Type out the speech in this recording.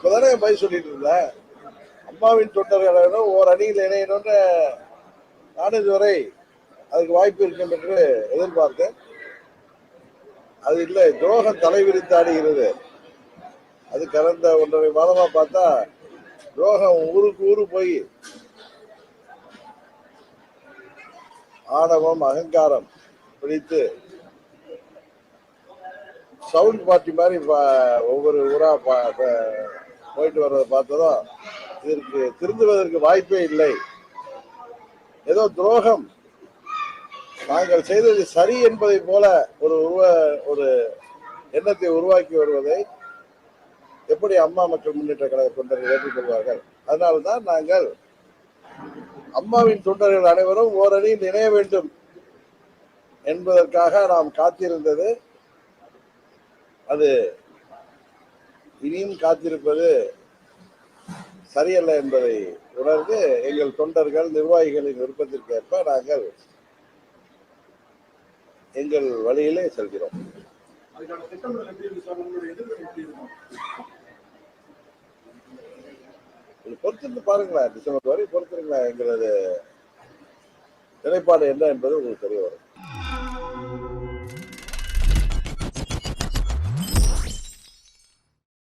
இப்பதானே பதில் சொல்லிட்டு இருந்தேன் அம்மாவின் தொண்டர்களும் ஓர் அணியில் இணையணும்னு நான் இதுவரை அதுக்கு வாய்ப்பு இருக்கும் என்று எதிர்பார்த்தேன். அது இல்லை துரோகம் தலைவிரித்து ஆடுகிறது. அது கடந்த ஒன்றரை மாதமா பார்த்தா துரோகம் ஊருக்கு ஊரு போய் ஆணவம் அகங்காரம் பிடித்து சவுண்ட் பார்ட்டி மாதிரி ஒவ்வொரு ஊரா பா- போயிட்டு வர்றதை பார்த்ததும் இதற்கு திருந்துவதற்கு வாய்ப்பே இல்லை. ஏதோ துரோகம். நாங்கள் செய்தது சரி என்பதை போல ஒரு உருவ ஒரு எண்ணத்தை உருவாக்கி வருவதை எப்படி அம்மா மக்கள் முன்னேற்ற கழக தொண்டர்கள் ஏற்றுக்கொள்வார்கள்? அதனால்தான் நாங்கள் அம்மாவின் தொண்டர்கள் அனைவரும் ஓரணியில் இணைய வேண்டும் என்பதற்காக நாம் காத்திருந்தது. அது இனியும் காத்திருப்பது சரியல்ல என்பதை உணர்ந்து எங்கள் தொண்டர்கள் நிர்வாகிகளின் விருப்பத்திற்கு ஏற்ப நாங்கள் எங்கள் வழியிலே செல்கிறோம். பொறுத்திருந்து பாருங்களேன். டிசம்பர் வரை பொறுத்திருங்களேன் எங்களது நிலைப்பாடு என்ன என்பது உங்களுக்கு தெரிய வரும்.